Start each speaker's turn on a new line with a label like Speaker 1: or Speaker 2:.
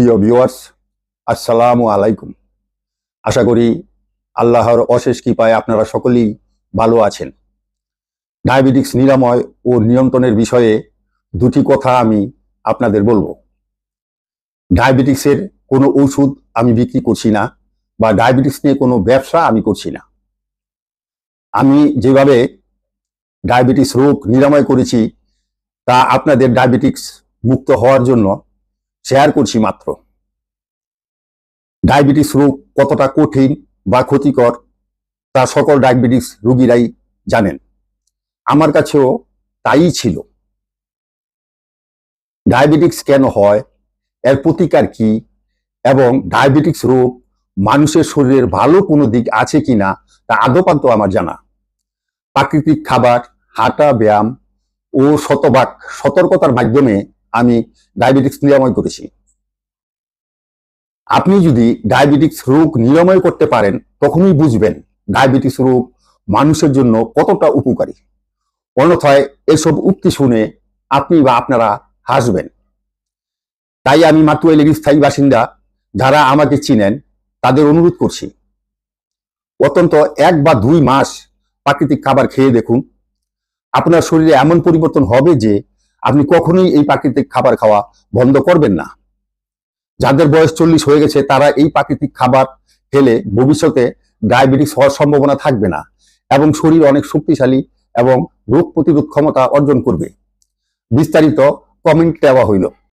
Speaker 1: প্রিয় ভিউয়ার্স আসসালামু আলাইকুম। আশা করি আল্লাহর অশেষ কৃপায় আপনারা সকলেই ভালো আছেন। ডায়াবেটিক্স নিরাময় ও নিয়ন্ত্রণের বিষয়ে দুটি কথা আমি আপনাদের বলব। ডায়াবেটিক্সের কোনো ওষুধ আমি বিক্রি করছি না বা ডায়াবেটিক্স নিয়ে কোনো ব্যবসা আমি করছি না। আমি যেভাবে ডায়াবেটিস রোগ নিরাময় করেছি, তা আপনাদের ডায়াবেটিক্স মুক্ত হওয়ার জন্য শেয়ার করছি মাত্র। ডায়াবেটিস রোগ কতটা কঠিন বা ক্ষতিকর তা সকল ডায়াবেটিস রোগীরাই জানেন। আমার কাছেও তাই ছিল। ডায়াবেটিক্স কেন হয়? এর প্রতিকার কি? এবং ডায়াবেটিক্স রোগ মানুষের শরীরের ভালো কোনো দিক আছে কিনা তা আদপান্ত আমার জানা। প্রাকৃতিক খাবার, হাঁটা, ব্যায়াম ও শতভাগ সতর্কতার মাধ্যমে আমি ডায়াবেটিক্স নিরাময় করেছি। আপনি যদি ডায়াবেটিক্স রোগ নিরাময় করতে পারেন, তখনই বুঝবেন ডায়াবেটিস রোগ মানুষের জন্য কতটা উপকারী। অন্যথায় এসব উক্তি শুনে আপনি বা আপনারা হাসবেন। তাই আমি মাতুয়াইলের স্থায়ী বাসিন্দা যারা আমাকে চিনেন, তাদের অনুরোধ করছি, অত্যন্ত এক বা দুই মাস প্রাকৃতিক খাবার খেয়ে দেখুন। আপনার শরীরে এমন পরিবর্তন হবে যে আপনি কখনোই এই প্রাকৃতিক খাবার খাওয়া বন্ধ করবেন না। যাদের বয়স চল্লিশ হয়ে গেছে, তারা এই প্রাকৃতিক খাবার খেলে ভবিষ্যতে ডায়াবেটিস হওয়ার সম্ভাবনা থাকবে না এবং শরীর অনেক শক্তিশালী এবং রোগ প্রতিরোধ ক্ষমতা অর্জন করবে। বিস্তারিত কমেন্ট দেওয়া হইল।